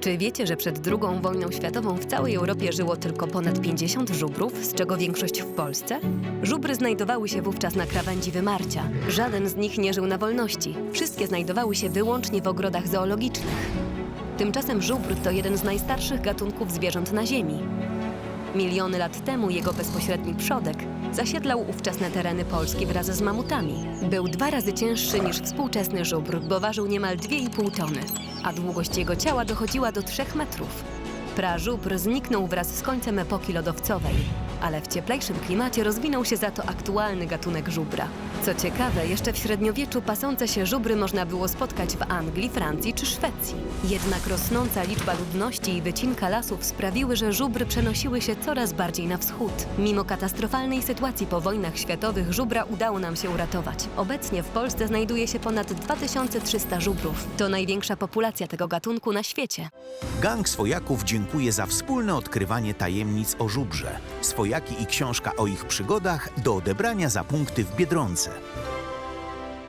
Czy wiecie, że przed II wojną światową w całej Europie żyło tylko ponad 50 żubrów, z czego większość w Polsce? Żubry znajdowały się wówczas na krawędzi wymarcia. Żaden z nich nie żył na wolności. Wszystkie znajdowały się wyłącznie w ogrodach zoologicznych. Tymczasem żubr to jeden z najstarszych gatunków zwierząt na Ziemi. Miliony lat temu jego bezpośredni przodek zasiedlał ówczesne tereny Polski wraz z mamutami. Był dwa razy cięższy niż współczesny żubr, bo ważył niemal 2,5 tony, a długość jego ciała dochodziła do 3 metrów. Prażubr zniknął wraz z końcem epoki lodowcowej, ale w cieplejszym klimacie rozwinął się za to aktualny gatunek żubra. Co ciekawe, jeszcze w średniowieczu pasące się żubry można było spotkać w Anglii, Francji czy Szwecji. Jednak rosnąca liczba ludności i wycinka lasów sprawiły, że żubry przenosiły się coraz bardziej na wschód. Mimo katastrofalnej sytuacji po wojnach światowych żubra udało nam się uratować. Obecnie w Polsce znajduje się ponad 2300 żubrów. To największa populacja tego gatunku na świecie. Gang Swojaków dziękuję za wspólne odkrywanie tajemnic o żubrze. Swojaki i książka o ich przygodach do odebrania za punkty w Biedronce.